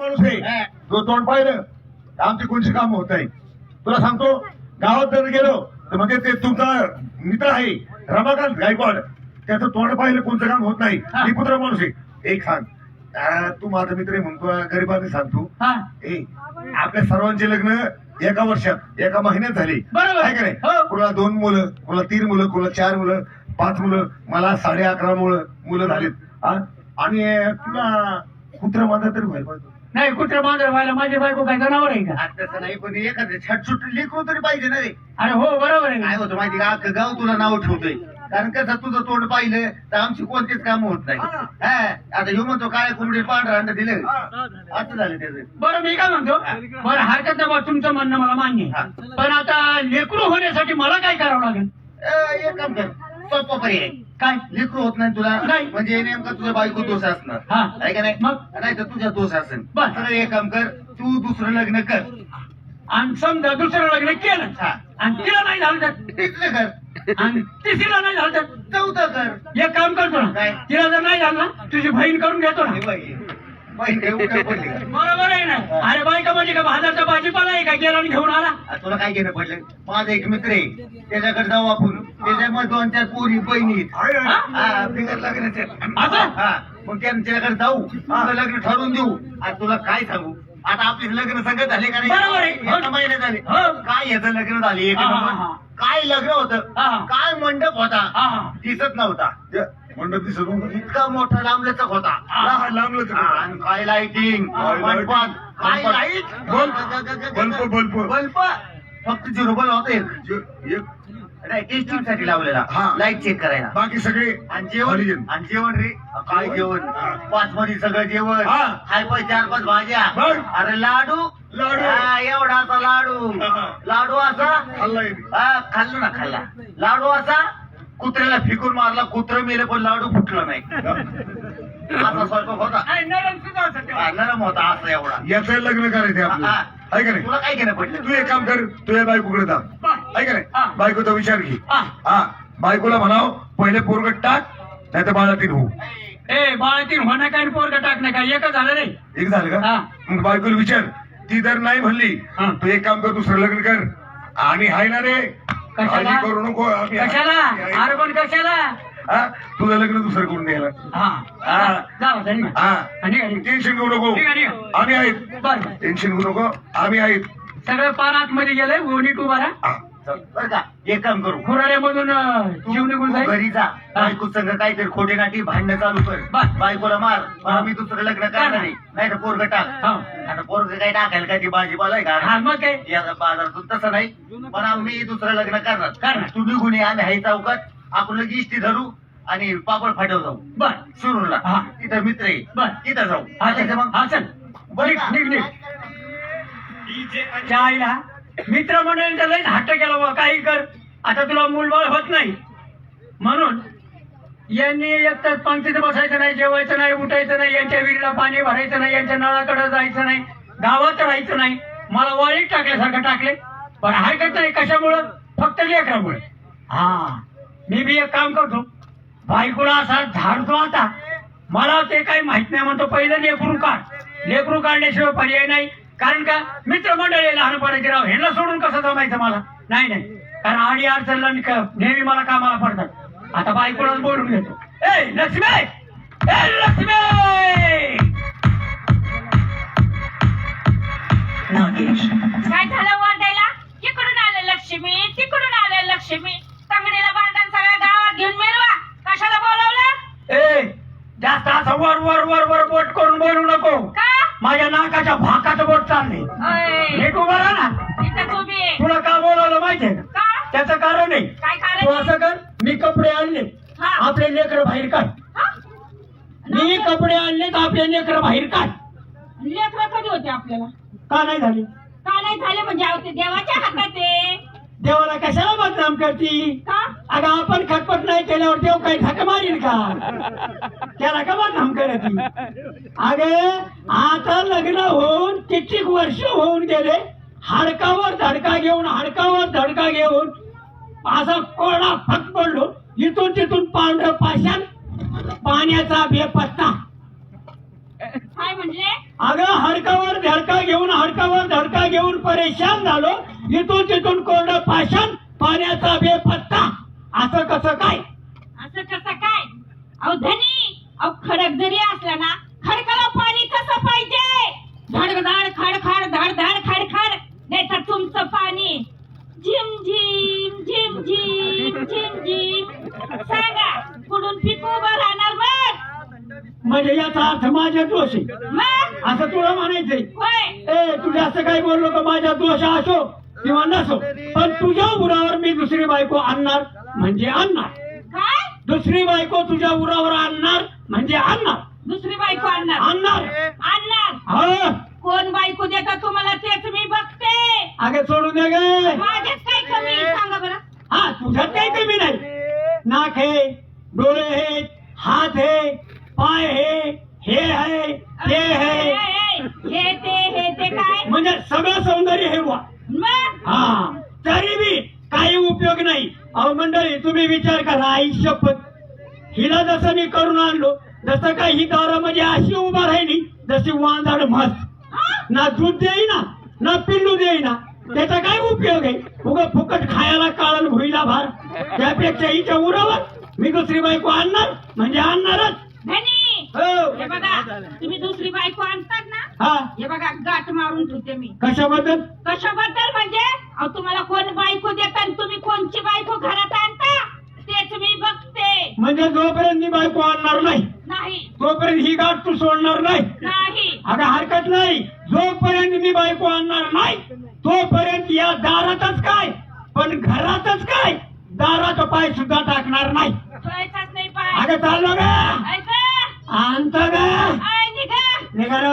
माणूस आहे तो तोंड पाहिलं? आमची कोणची काम होत नाही तुला सांगतो गावात जर गेलो तर म्हणजे ते तुमचा मित्र आहे रमाकांत गायकवाड. त्याचं तोंड पाहिलं कोणतं काम होत नाही. मी पुत्र माणूस आहे. एक सांग. तू माझा मित्र आहे म्हणतो गरीबाने सांगतो. हा. ए आपल्या सर्वांचे लग्न एका वर्षात एका महिन्यात झाले. बरोबर. आहे का नाही? हो. कुणाला दोन मुलं कुणाला तीन मुलं कुणाला चार मुलं पाच मुलं मला साडे अकरा मुलं मुलं झालीत? आणि तुला कुत्र माझा तरी व्हायला पाहिजे नाही कुत्र मांजर व्हायला माझी बायको काय जनावर आहे का? आता तसं नाही पण एखादं छटछुट लेकरू तरी पाहिजे ना रे. अरे हो बरोबर आहे काय होतं माहिती का? अख्खं गाव तुला नाव ठेवतोय. कारण कसं तुझं तोंड पाहिलं तर आमची कोणतीच काम होत नाही. हा आता ह्यो म्हणतो काय कोंबडी पांढरा अंड दिलं. असं झालं त्याचं. बरं मी काय म्हणतो? बरं हरकत नाही बा तुमचं म्हणणं मला मान्य आहे. पण आता लेकरू होण्यासाठी मला काय करावं लागेल? एक काम कर. सोपं पर्याय काय लेकरू होत नाही तुला नाही. म्हणजे नेमका तुझा बायको दोष असणार हा. आहे का नाही मग? नाही तर तुझा दोष असेल. तर एक काम कर तू दुसरं लग्न कर आणि समजा दुसरं लग्न केलं हा. आणि तिला नाही झालं तर तिसरं कर आणि तिसरीला नाही झालं तर चौथं कर एक काम करतो ना काय? तिला जर नाही झालं ना तुझी बहीण करून घेतो ना हे काय? बरोबर आहे ना. अरे बायका म्हणजे का बाजारचा भाजीपाला आहे का? गेला आणि घेऊन आला? आ, तुला काय घेणं पडलं? माझा एक मित्र आहे. त्याच्याकडे जाऊ आपण. त्याच्यामध्ये दोन चार पोरी बहिणी. हा? फिगर लग्नाचे असं? मग त्यांच्याकडे जाऊ. तुझं लग्न ठरवून देऊ. आता तुला काय सांगू? आता आपले लग्न संगत झाले का बरोबर आहे. नाही एका महिने झाले. हो. काय याचं लग्न झाले? एक हा, हा, नंबर. हा. काय लग्न होतं? हा. काय मंडप होता? हा, हा. दिसत नव्हता. मंडप दिसत नव्हतं. इतका मोठा लांबलचक होता हा. लहान लांबलंच हा, आणि काय लाइटिंग काय lighting? काय मंडपात. Light bulb, bulb, bulb. Bulb फक्त झिरो बल्ब होता एक जे- एक- नाही टेस्टिंगसाठी लावलेला हा. लाइट चेक करायला बाकी सगळे आणि जेवण. आणि जेवण रे काय जेवण पाच मध्ये सगळं जेवण हा. हाय पाय चार पाच भाज्या बघ. अरे लाडू लाडू. हा, एवढाचा लाडू हा. लाडू असा खाल्लाय. हा खाल्ला ना खाल्ला लाडू असा कुत्र्याला फिकून मारला कुत्र मेले पण लाडू फुटलं नाही. असा स्वयंपाक होता. नाही, नरम सुद्धा असं ते. हा, नरम होता असा एवढा. याचं लग्न करायचं आपलं. हा. आहे का नाही? तुला काय घेणं पडलं? तू एक काम कर तुझ्या बायकोकडे जा. आहे का हा. नाही बायकोचा विचार घे. हा. हा. बायकोला म्हणाव पहिले पोरगट टाक नाही तर बाळातीन हो ए बाळातील होणं काय आणि पोरगं टाकणं काय? एकच झालं रे. एक झालं हा. का मग बायकोला विचार. ती जर नाही म्हणली हा. तू एक काम कर दुसरं लग्न कर. आणि हाय ना रे कशाला? काळजी करू नको आम्ही आहे. कशाला आहे. अरे पण कशाला हा? तुझं लग्न दुसरं करून द्यायला हा हा. निघा. हा हा, निघा, निघा. टेन्शन घेऊ नको निघा, निघा. आम्ही आहेत बरं टेन्शन घेऊ नको आम्ही आहेत सगळं पारात मध्ये गेलंय गोणी टू बारा हा. बरं का एक काम करू. खुराड्यामधून जीव निघून जाईल? घरी जा. बायको संग काहीतरी खोटे नाटी भांडणं चालू कर. बस. बायकोला मार. मला मी दुसरं लग्न करणार नाही तर पोरग टाक. हा. आता पोरग काय टाकायला काय ती भाजीपाला आहे हा का मग काय? या बाजारातून तसं नाही. पण आम्ही दुसरं लग्न करणार. करणार. तू निघून ये आम्ही हाय चौकात. आपण लगेच इष्टी धरू आणि पापड फाटव जाऊ. बर. सुरूला. हा. तिथं मित्र आहे. बर. तिथं जाऊ. हा चल. मग? हा चल. निघ निघ निघ त्या आईला मित्र म्हणून लई हट्ट केला बा काही कर. आता तुला मूलबाळ होत नाही. म्हणून यांनी एक तर पंक्तीत बसायचं नाही जेवायचं नाही उठायचं नाही यांच्या विहिरीला पाणी भरायचं नाही यांच्या नळाकडे जायचं नाही गावात राहायचं नाही. मला वाळीत टाकल्यासारखं टाकले. पण हरकत नाही कशामुळं? फक्त लेकरामुळे. हा मी बी एक काम करतो. बायकोला असा झाडतो आता. मला ते काही माहीत नाही म्हणतो. पहिलं लेकरू काढ. लेकरू काढल्याशिवाय पर्याय नाही. कारण का? मित्रमंडळी लहानपणाचे राव ह्यांना सोडून कसं जमायचं मला? नाही नाही. कारण आडी अडचणला मी नेहमी मला कामाला पडतात. आता बायकोलाच बोलून घेतो. ए लक्ष्मी! ए लक्ष्मी! नागेश काय झालं वाटायला इकडून आले लक्ष्मी तिकडून आले लक्ष्मी. तंगडीला बांधण सगळ्या गावात घेऊन मिरवा. कशाला बोलवलं? ए जास्त असं वर वर वर वर बोट करून बोलू नको. का माझ्या नाकाच्या भाकाचं बोट चालले उभा राहा ना. तुला का बोलावलं माहितीये का? त्याचं कारण आहे. काय तू असं कर मी कपडे आणले. हा. आपले लेकर बाहेर काढ. हा? मी कपडे आणले तर आपले लेकर बाहेर काढ. लेकरं कधी होते आपल्याला? का नाही झाली? का नाही झाले म्हणजे देवाच्या हातात आहे. देवाला कशाला बदनाम करती? का? अगं आपण खटपट नाही केल्यावर देव काही धक मारील का? त्याला का बदनाम करत? अगे आता लग्न होऊन कित्येक वर्ष होऊन गेले? हाडकावर धडका घेऊन हाडकावर धडका घेऊन असा कोरडा फट पडलो. इथून तिथून पांढरं पाषाण पाण्याचा बेपत्ता. काय म्हणजे अगं हडकावर येऊन परेशान झालो. इथून तिथून कोरडं पाषाण पाण्याचा बेपत्ता. असं कसं काय? असं कसं काय? अहो धनी अहो खडक जरी असला ना खडकाला पाणी कसं पाहिजे? धडधड खडखड धडधड खडखड. नाही तर तुमचं पाणी झिम झिम झिम झिम झिम झिम. सांगा कुठून पिकू उभं राहणार मग? म्हणजे याचा अर्थ माझ्या दोष. मग? असं तुला म्हणायचंय. होय. ए तुझ्या असं काही बोललो का माझ्या दोष असो. किंवा नसो पण तुझ्या उरावर मी दुसरी बायको आणणार म्हणजे आणणार. काय? दुसरी बायको तुझ्या उरावर आणणार म्हणजे आणणार. दुसरी बायको आणणार. आणणार. आणणार. हा. कोण बायको देता तुम्हाला तेच मी बघते. अगे सोडून दे गे. माझ्यात काय कमी आहे सांगा बरं. हा तुझ्यात काही कमी नाही. नाक हे डोळे हे हात हे पाय हे हे आहे ते आहे हे ते हे ते काय? म्हणजे सगळं सौंदर्य हे वा. हा तरी बी काही उपयोग नाही. अहो मंडळी तुम्ही विचार करा आई शपथ हिला जसं मी करून आणलो जसं काही ही दारामध्ये अशी उभा राहिली जशी वांदाड म्हस? ना दूध देईना ना पिल्लू देईना. त्याचा काय उपयोग आहे? उगा फुकट खायला काळण भुईला भार. त्यापेक्षा हिच्या उरावर मी दुसरी बायको आणणार म्हणजे आणणारच. हो. हे बघा तुम्ही दुसरी बायको आणतात ना हा. हे बघा गाठ मारून ठेवते मी. कशाबद्दल? कशाबद्दल म्हणजे अहो तुम्हाला कोण बायको देता आणि तुम्ही कोणची बायको घरात आणता? तेच मी बघते. म्हणजे जोपर्यंत मी बायको आणणार नाही नाही. तोपर्यंत ही गाठ तू सोडणार नाही. नाही. अगं हरकत नाही. जोपर्यंत मी बायको आणणार नाही तोपर्यंत या दारातच काय? पण घरातच काय? दाराचा पाय सुद्धा टाकणार नाही. ठेवायचाच नाही पाय. अगं चाललो ग. ऐका. आणतो ग आय निघा निघालो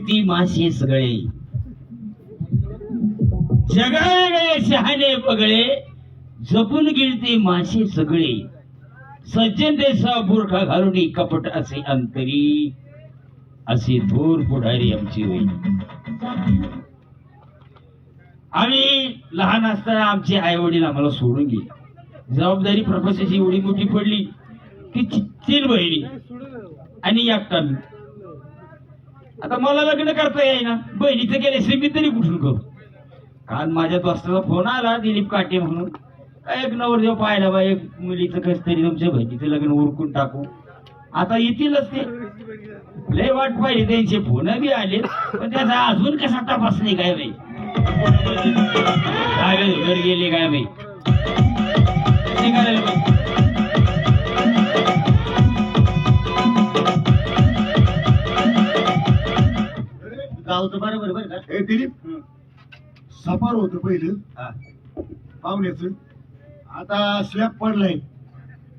जपून मासे सगळे. जगावे शहाणे पगळे जपून गिळते मासे सगळे. सज्जन देसा बुरखा घालून कपट असे अंतरी. असे थोर पुढारी आमची होईल आम्ही लहान असताना आमचे आई वडील आम्हाला सोडून गेले. जबाबदारी प्रपंचाची एवढी मोठी पडली की ती- तीन बहिणी. आणि एकटा आता मला लग्न करता येईना. बहिणीचं गेल्याशिवाय मी तरी कुठून करू? काल माझ्या दोस्ताचा फोन आला दिलीप काटे म्हणून. एक नवरदेव पाहिला बा एक मुलीचं कस तरी तुमच्या बहिणीचं लग्न उरकून टाकू. आता येतीलच ते. लय वाट पाहिजे त्यांचे फोन बी आले. पण त्याचा अजून कसा तपास नाही काय बाई? काय घर गेले काय बाई? निघाले गावचं बरोबर बरं का? हे दिलीप सफार होत पहिलं. हा. पाहुण्याच. आता स्लॅब पडलाय.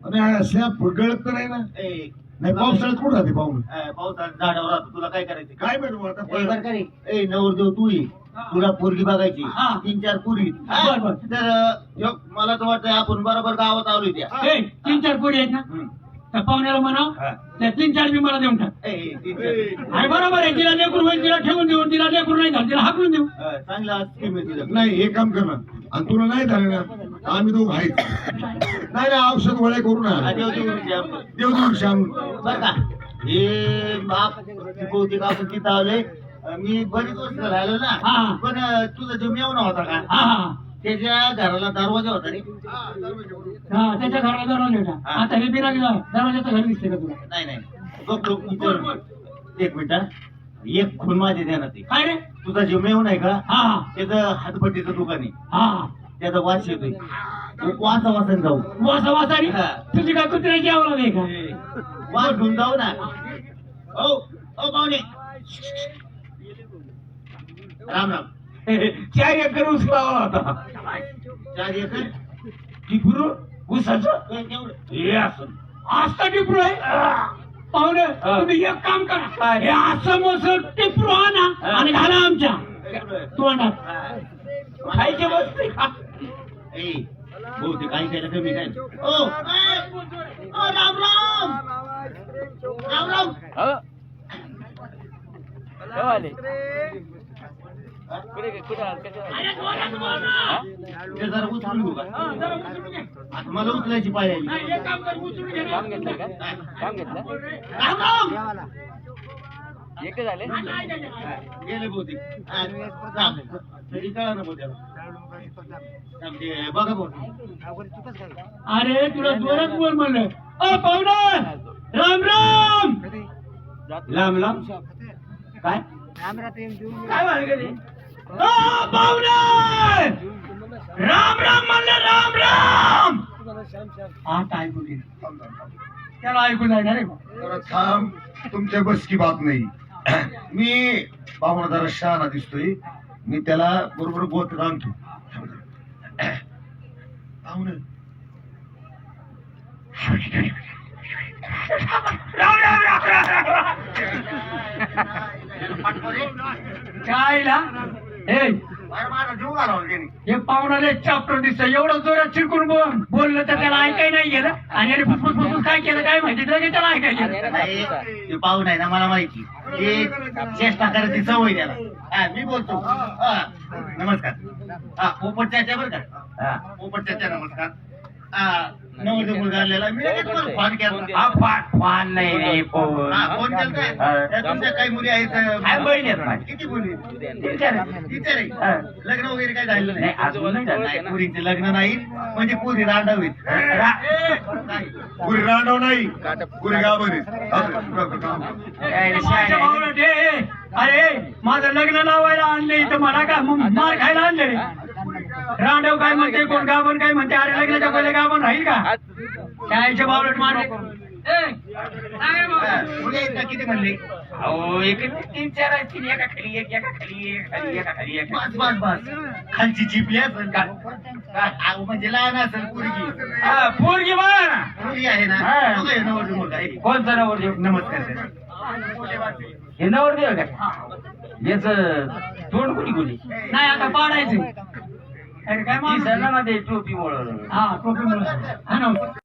आणि स्लॅब गळत तर नाही ना. ए, नाही पावसाळ्यात कुठं राहते पाहुणं? ए, पावसाळ्यात झाडावर राहतो. तुला काय करायचं? काय मिळू आता ए, बरं का रे? ए नवरदेव तू ये. तुला पोरगी बघायची. हा. तीन चार पोरी. बर, बर. तर अं, मला तर वाटतं आपण बरोबर गावात आलोय त्या. ए, तीन चार पोरी आहेत ना. त्या पाहुण्याला म्हणाव हा. त्या तीन चार बी मला देऊन टाक. अरे बरोबर आहे तिला लेकरू होईल तिला ठेवून देऊ तिला लेकरू नाही झालं तिला हाकलून देऊ. हा, चांगला स्कीम आहे तुझं नाही हे काम कर ना. आणि तुला नाही झालं ना आम्ही दोघं आहेत. नाही नाही औषध गोळ्या करू ना देव देऊ. देव देऊ श्याम बरं का? हे बाप कौतिक आपण तिथं आलोय. अं, मी बरीच वर्ष राहिलो हा. ना पण तुझा जो मेवना होता का? हा हा त्याच्या घराला दरवाजा होता रे. हा त्याच्या घराला दरवाजा होता हा. आता हे बिना दरवाजाचं घर दिसते का तुला? नाही नाही. बघ एक मिनिट हा. एक खून माझे ध्यानात आहे. काय रे? तुझा जो मेवना आहे का? हा. हा त्याचं हातपट्टीचं दुकान आहे. हा. त्याचा वास येतोय. वासा वासन जाऊ. वासा वासारी हा. तुझी काय कुत्र्याची आवड आहे का? वास घेऊन जाऊ ना. हो हो पाहुणे. राम राम. चार एकर ऊस लावा होता चार एकर? तेवढं? हे असं. आस्था टिपरू आहे? पाहुणे हा. तुम्ही एक काम करा? हे. असं मोसं टिपरू आणा हा. आणि घाला आमच्या. तोंडात. हा. खायचे बसते ए, बहुतेक काही काय कमी काय ओ, राम राम. राम राम ते जरा उचलून घेऊ का आता मला उचलायची पाय एक काम नाही. गेले बहुतेक राम. तरी कळा ना बहुतेक राम, ते बघा भाऊ अरे तुला जोरात बोल म्हणलं अ पाहुणा राम राम लांब लांब काय काय राम राम म्हणलं राम राम! आता ऐकू दे त्याला ऐकू जाणार रे जरा थांब तुमच्या बस की बात नाही. मी पाहुणा जरा शहाणा दिसतोय. मी त्याला बरोबर गोत आणतो पाहुण. राम राम राम राम राम. काय ला माझा जीव घालवला त्यांनी हे पाहुणाले चाप्टर दिसत एवढं जोरात चिरकून बोल. बोललं तर त्याला ऐकाय नाही गेलं. आणि याने फुसफुस फुसफुस काय केलं काय माहिती? लगेच त्याला ऐकाय गेलं. नाही, ते पाहून आहे ना मला माहिती. ते चेष्टा करायची सवय त्याला. हा मी बोलतो. हा नमस्कार. हा पोपट चाचा बरं का? हा. पोपट चाचा नमस्कार. हा नवद मुलगा आलेला मी लगेच तुम्हाला फोन केला. हा फाट. फान नाही रे पोर हा फोन केलता त्या तुमच्या काही मुली आहेत काय बहीण आहेत? माझी? किती मुली टीचर आहे. टीचर आहे हा. लग्न वगैरे काय झालं नाही, अजून नाही झालं. नाही पुरीचे लग्न नाही. म्हणजे पुरी रांडव नाही. पुरी गाभर काय रे, माझ्या शाळा आहे. भावनात, ए, ए, अरे माझं लग्न लावायला आणले. तर मला काय मग मार खायला आणले? रे रांडव काय म्हणते? कोण गाभण काय म्हणते? अरे लग्नाच्या पहिले गाभण राहील का? त्याच्या बावलट मारले. का किती म्हणले? अहो एक तीन चार एका खाली एक एका खाली एक खाली एका खाली एक. बस बस बस. खालची चिपली असेल का? अहो, म्हणजे लहान असेल पुरगी. हा, पोरगी बघा ना मुली आहे ना? हा. बघा, हे नवरदेव मुलगा आहे. नमस्कार सर. हे नवरदेव का? याच तोंड कुणी कुणी नाही आता पाडायचं. टोपी हा टोपी हा